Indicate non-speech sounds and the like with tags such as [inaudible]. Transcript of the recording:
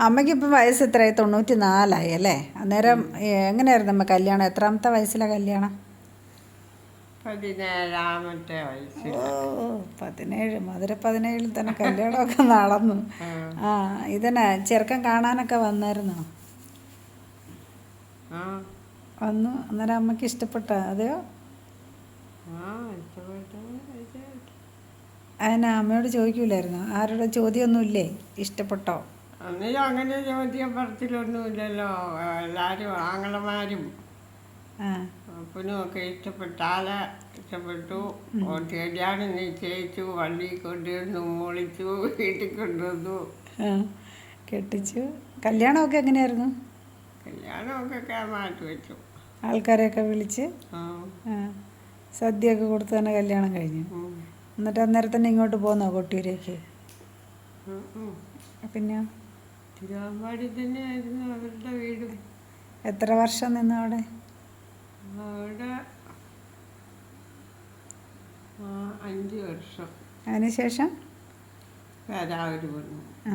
അമ്മയ്ക്ക് ഇപ്പം വയസ്സ് എത്രയായി? തൊണ്ണൂറ്റി നാലായി അല്ലേ? അന്നേരം എങ്ങനെയായിരുന്നു അമ്മ കല്യാണം? എത്രാമത്തെ വയസ്സിലെ കല്യാണം? പതിനേഴാമത്തെ വയസ്സ് ഓ പതിനേഴ്. മധുര പതിനേഴിൽ തന്നെ കല്യാണമൊക്കെ [laughs] നടന്നു. ആ ഇതന്നെ ചെറുക്കൻ കാണാനൊക്കെ വന്നായിരുന്നോ? വന്നു. അന്നേരം അമ്മയ്ക്ക് ഇഷ്ടപ്പെട്ട? അതെയോ? അതിനെ അമ്മയോട് ചോദിക്കൂലായിരുന്നു? ആരുടെ ചോദ്യമൊന്നുമില്ലേ? ഇഷ്ടപ്പെട്ടോ? അന്നേരം അങ്ങനെ ചോദ്യം പറച്ചിലൊന്നുമില്ലല്ലോ. എല്ലാവരും ആങ്ങളമാരും. അപ്പനും ഒക്കെ ഇഷ്ടപ്പെട്ടാൽ ഇഷ്ടപ്പെട്ടു. കല്യാണം നിശ്ചയിച്ചു പള്ളിയിൽ കൊണ്ടുവന്നു മൂളിച്ചു വീട്ടിൽ കൊണ്ടുവന്നു. കെട്ടിച്ചു. കല്യാണമൊക്കെ എങ്ങനെയായിരുന്നു? കല്യാണമൊക്കെ മാറ്റി വെച്ചു. ആൾക്കാരെയൊക്കെ വിളിച്ച്? സദ്യയൊക്കെ കൊടുത്ത് തന്നെ കല്യാണം കഴിഞ്ഞു. എന്നിട്ട് അന്നേരം തന്നെ ഇങ്ങോട്ട് പോന്നോ കൊട്ടിയൂരേക്ക്. പിന്നെ? തിരുവമ്പാടി തന്നെയായിരുന്നു അവരുടെ വീടും. എത്ര വർഷം നിന്നു അവിടെ? അവിടെ അഞ്ച് വർഷം. അതിനുശേഷം വരാവര് വന്നു ആ.